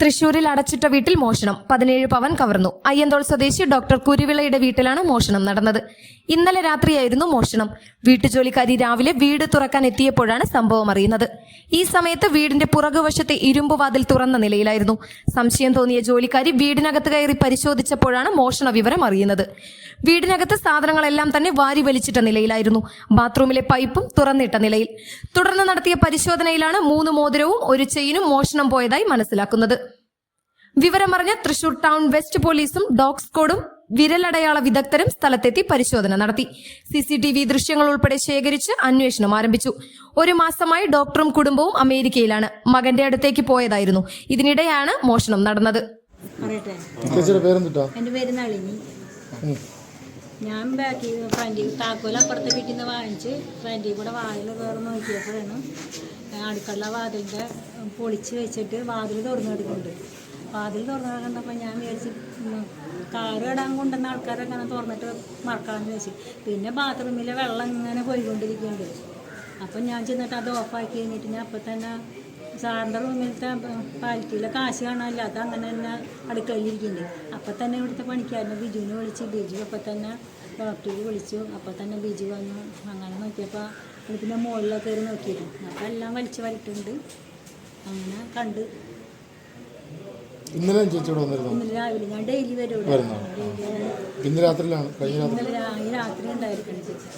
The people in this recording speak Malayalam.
തൃശൂരിൽ അടച്ചിട്ട വീട്ടിൽ മോഷണം. പതിനേഴ് പവൻ കവർന്നു. അയ്യന്തോൾ സ്വദേശി ഡോക്ടർ കുരുവിളയുടെ വീട്ടിലാണ് മോഷണം നടന്നത്. ഇന്നലെ രാത്രിയായിരുന്നു മോഷണം. വീട്ടുജോലിക്കാരി രാവിലെ വീട് തുറക്കാൻ എത്തിയപ്പോഴാണ് സംഭവം അറിയുന്നത്. ഈ സമയത്ത് വീടിന്റെ പുറകുവശത്തെ ഇരുമ്പ് വാതിൽ തുറന്ന നിലയിലായിരുന്നു. സംശയം തോന്നിയ ജോലിക്കാരി വീടിനകത്ത് കയറി പരിശോധിച്ചപ്പോഴാണ് മോഷണ വിവരം അറിയുന്നത്. വീടിനകത്ത് സാധനങ്ങളെല്ലാം തന്നെ വാരി വലിച്ചിട്ട നിലയിലായിരുന്നു. ബാത്റൂമിലെ പൈപ്പും തുറന്നിട്ട നിലയിൽ. തുടർന്ന് നടത്തിയ പരിശോധനയിലാണ് മൂന്ന് മോതിരവും ഒരു ചെയിനും മോഷണം പോയതായി മനസ്സിലാക്കുന്നത്. വിവരമറിഞ്ഞ തൃശൂർ ടൗൺ വെസ്റ്റ് പോലീസും ഡോഗ് സ്ക്വാഡും വിരലടയാള വിദഗ്ധരും സ്ഥലത്തെത്തി പരിശോധന നടത്തി. സി സി ടി വി ദൃശ്യങ്ങൾ ഉൾപ്പെടെ ശേഖരിച്ച് അന്വേഷണം ആരംഭിച്ചു. ഒരു മാസമായി ഡോക്ടറും കുടുംബവും അമേരിക്കയിലാണ്. മകന്റെ അടുത്തേക്ക് പോയതായിരുന്നു. ഇതിനിടെയാണ് മോഷണം നടന്നത്. ചേച്ചിയുടെ പേരെന്തിട്ടാ? പേര് നളിനി. ഞാൻ ബാക്കി ഫ്രണ്ടി താക്കോൽ അപ്പുറത്തെ വീട്ടിൽ നിന്ന് വാങ്ങിച്ച് ഫ്രണ്ടി കൂടെ വാതിൽ കയറി നോക്കിയപ്പോഴാണ് അടുക്കള വാതിലിന്റെ പൊളിച്ച് വെച്ചിട്ട് വാതിൽ തുറന്നു കിടക്കുന്നുണ്ട്. വാതിൽ തുറന്നാൽ കണ്ടപ്പോൾ ഞാൻ വിചാരിച്ച് കാറ് ഇടാൻ കൊണ്ടുവന്ന ആൾക്കാരൊക്കെ അങ്ങനെ തുറന്നിട്ട് മറക്കാമെന്ന് വെച്ച് പിന്നെ ബാത്റൂമിലെ വെള്ളം ഇങ്ങനെ പോയിക്കൊണ്ടിരിക്കുന്നുണ്ട് അപ്പം ഞാൻ ചെന്നിട്ട് അത് ഓഫാക്കി കഴിഞ്ഞിട്ട് ഞാൻ അപ്പം തന്നെ സാറിന്റെ റൂമിലത്തെ പാലിറ്റിയിലെ കാശ് കാണാനില്ല. അത് അങ്ങനെ തന്നെ അടുക്കളയിലിരിക്കുന്നുണ്ട് അപ്പം തന്നെ ഇവിടുത്തെ പണിക്കാരനെ ബിജുവിനെ വിളിച്ച് ബിജു അപ്പം തന്നെ ഡോക്ടറിൽ വിളിച്ചു. അപ്പം തന്നെ ബിജു വന്നു. അങ്ങനെ നോക്കിയപ്പോൾ പിന്നെ മുകളിലൊക്കെ കയറി നോക്കിയിരുന്നു അപ്പം എല്ലാം വലിച്ചു വലിട്ടുണ്ട് അങ്ങനെ കണ്ട് ഇന്നലെ ചേച്ചിയോട് വന്നിരുന്നു? രാവിലെ ഞാൻ ഡെയിലി വരും ഇവിടെ. വന്നിരുന്നു ഇന്ന് രാത്രിയിലാണ്? കഴിഞ്ഞ രാത്രി? ഇന്നലെ രാ- ഈ രാത്രി ഉണ്ടായിരിക്കണം ചേച്ചി?